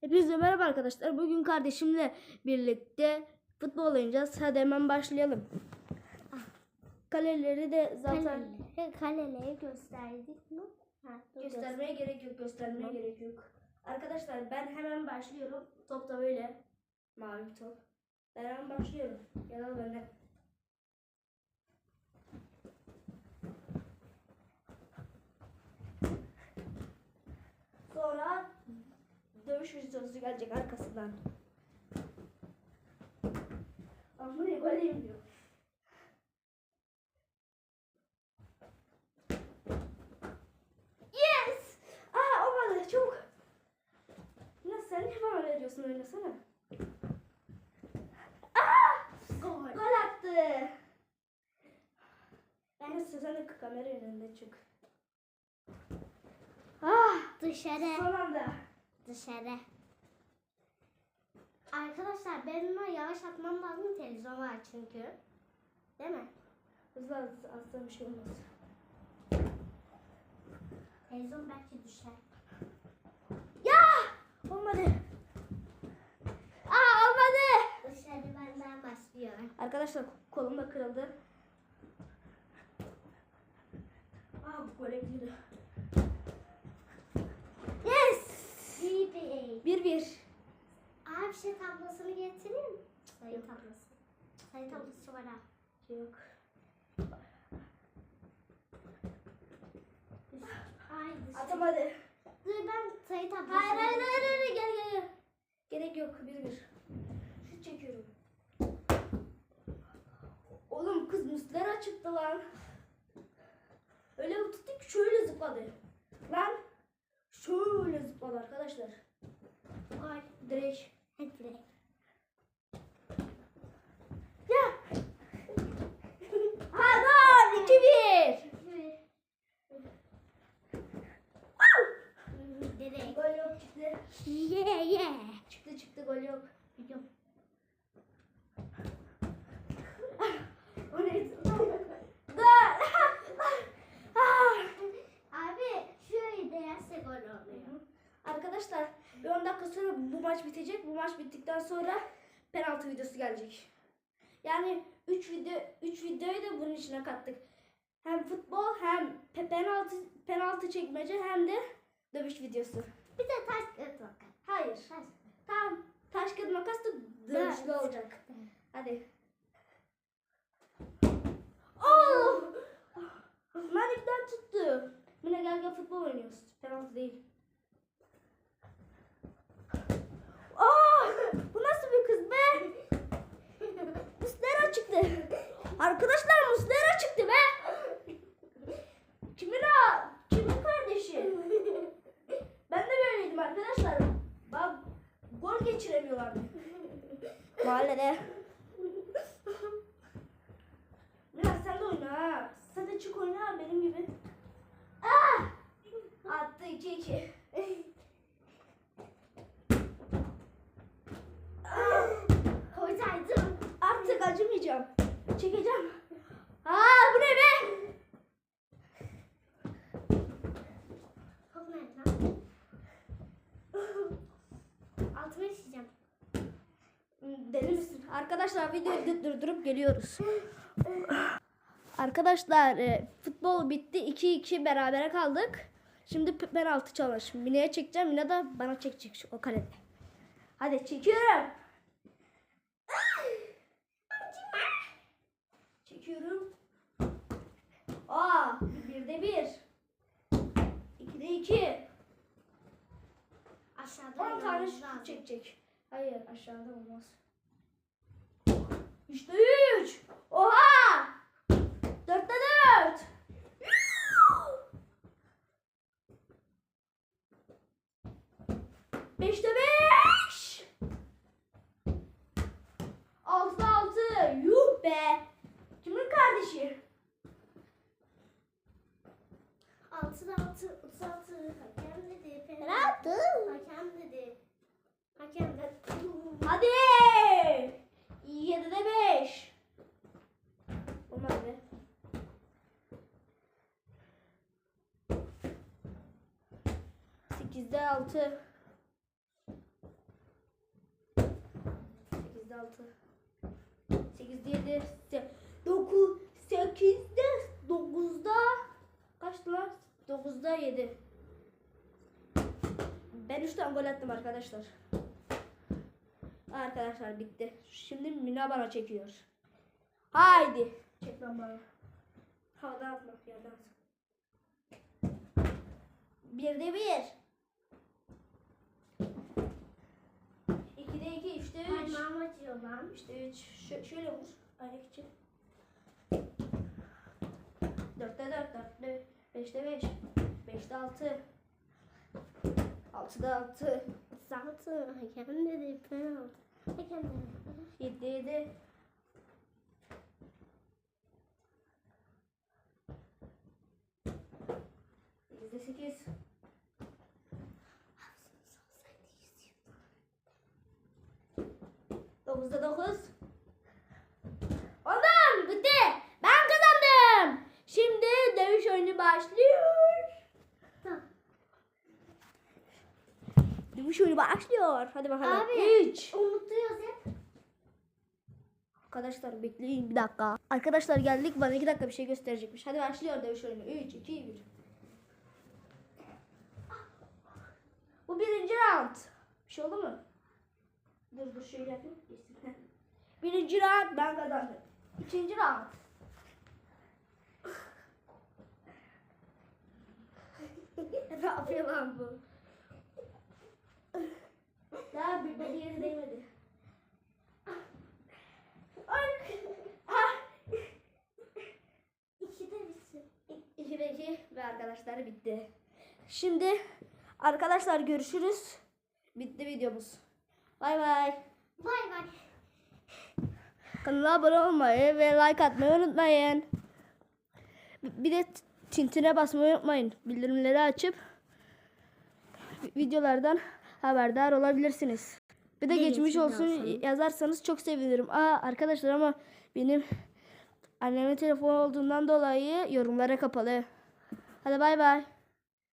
Hepinize merhaba arkadaşlar. Bugün kardeşimle birlikte futbol oynayacağız. Hadi hemen başlayalım. Kaleleri de zaten Kaleleri, kaleleri gösterdik mi? Ha, dur göstermeye gerek yok. Göstermeye gerek yok. Arkadaşlar ben hemen başlıyorum. Top da böyle. Mavi top. Ben hemen başlıyorum. Yanal benden. Sonra dövüş videosu gelecek arkasından. Ama ne gol yemiyor. Yes! Aa olmadı çabuk. Ya sen niye bana veriyorsun oynasana. Aa! Gol. Gol attı. Neyse sen de kamera önünde çık. Ah! Dışarı. Son anda. Dışarı. Arkadaşlar benim yavaş atmam lazım televizyon var çünkü. Değil mi? Hızlı hızlı asla bir şey olmaz. Televizyon belki düşer. Ya! Olmadı. Aa olmadı. Dışarı benden başlıyor. Arkadaşlar kolum da kırıldı. Aa bu gole girdi. Yes! Bibi. 1-1. Bir şey tablosunu getireyim mi? Sayı tablosu. Sayı tablosu var ha. Yok. Ay dışarı. Atamadı. Dur ben sayı tablosu. Hayır hayır hayır, hayır. gel gel gel. Gerek yok 1-1. Şut çekiyorum. Oğlum kız muslera çıktı lan. Öyle bir tuttu ki şöyle zıpladı. Lan şöyle zıpladı arkadaşlar. Gol. Direkt. Hadi. Ya. Ha gol 2-1. Direkt. Gol yok çıktı. Yeah yeah. Çıktı çıktı gol yok. Biliyorum. O neydi? Gol. Ah. Abi şöyle değerse gol oluyor. Arkadaşlar bir 10 dakika sonra bu maç bitecek. Bu maç bittikten sonra penaltı videosu gelecek. Yani 3 video 3 videoyu da bunun içine kattık. Hem futbol hem pe- penaltı penaltı çekmece hem de dövüş videosu. Bir de taş kağıt makas. Hayır. Taş. Tamam. Taş kağıt makas da dövüşlü Evet. olacak. Hadi. Oh! Malik'ten tuttu. Mine gel gel futbol oynuyoruz. Penaltı değil. Oh! Bu nasıl bir kız be? Muslera çıktı. Arkadaşlar Muslera çıktı be. Kimin o? Kimin kardeşi? Ben de böyleydim arkadaşlar. Bak gol geçiremiyorlardı. Mahallede. Biraz sen de oyna ha. Sen de çık oyna ha, benim gibi. Ah! Attı 2-2. Ah! Artık acımayacağım. Çekeceğim. Aa bu ne be? Top nerede lan? Altıma işleyeceğim. Deli misin? Arkadaşlar videoyu dur- durdurup geliyoruz. Arkadaşlar e, futbol bitti. 2-2 berabere kaldık. Şimdi pe- penaltı challenge. Mine'ye çekeceğim. Mine de bana çekecek şu- o kalede. Hadi çekiyorum. Çekiyorum. Aa, bir de bir. İki de iki. Aşağıda 10 tane şut çekecek. Hayır aşağıda olmaz. Üçte üç. Oha! Dörtte dört. Beşte beş. Altıda altı. Yuh be. Kimin kardeşi? Altıda altı, otuz altı. Hakem dedi. Penaltı. Hakem dedi. Hakem dedi. Hadi. Yedide beş. Olmaz be. Sekizde altı. 6. 8'de 7. 9. 8'de 9'da 7. Ben 3 tane gol attım arkadaşlar. Arkadaşlar bitti. Şimdi Mina bana çekiyor. Haydi. Çek lan bana. Havadan atma. Yerden at. Bir de bir. İki de iki. Üçte üç. Parmağım acıyor lan. İşte üç. Şö- şöyle vur. Ayak için. Dörtte dört. Dörtte beşte beş. Beşte altı. Altıda altı. Altı. Hakem dedi. Penaltı. Hakem dedi. Yedi yedi. Sekizde sekiz. Dokuzda dokuz. Ondan bitti. Ben kazandım. Şimdi dövüş oyunu başlıyor. Tamam. Dövüş oyunu başlıyor. Hadi bakalım. Abi. Üç. Unutuyoruz hep. Arkadaşlar bekleyin bir dakika. Arkadaşlar geldik bana iki dakika bir şey gösterecekmiş. Hadi başlıyor dövüş oyunu. 3, 2, 1. Bu birinci round. Bir şey oldu mu? Dur dur şöyle yapayım. Birinci round ben kazandım. İkinci round. ne yapıyor lan bu? Daha bir beli yeri değmedi. Ay. Ah. İki de bitsin. İki ve iki ve arkadaşlar bitti. Şimdi arkadaşlar görüşürüz. Bitti videomuz. Bay bay. Bay bay. Kanala abone olmayı ve like atmayı unutmayın. Bir de tintine basmayı unutmayın. Bildirimleri açıp videolardan haberdar olabilirsiniz. Bir de de geçmiş olsun olsun. yazarsanız çok sevinirim. Aa arkadaşlar ama benim annemin telefonu olduğundan dolayı yorumlara kapalı. Hadi bay bay.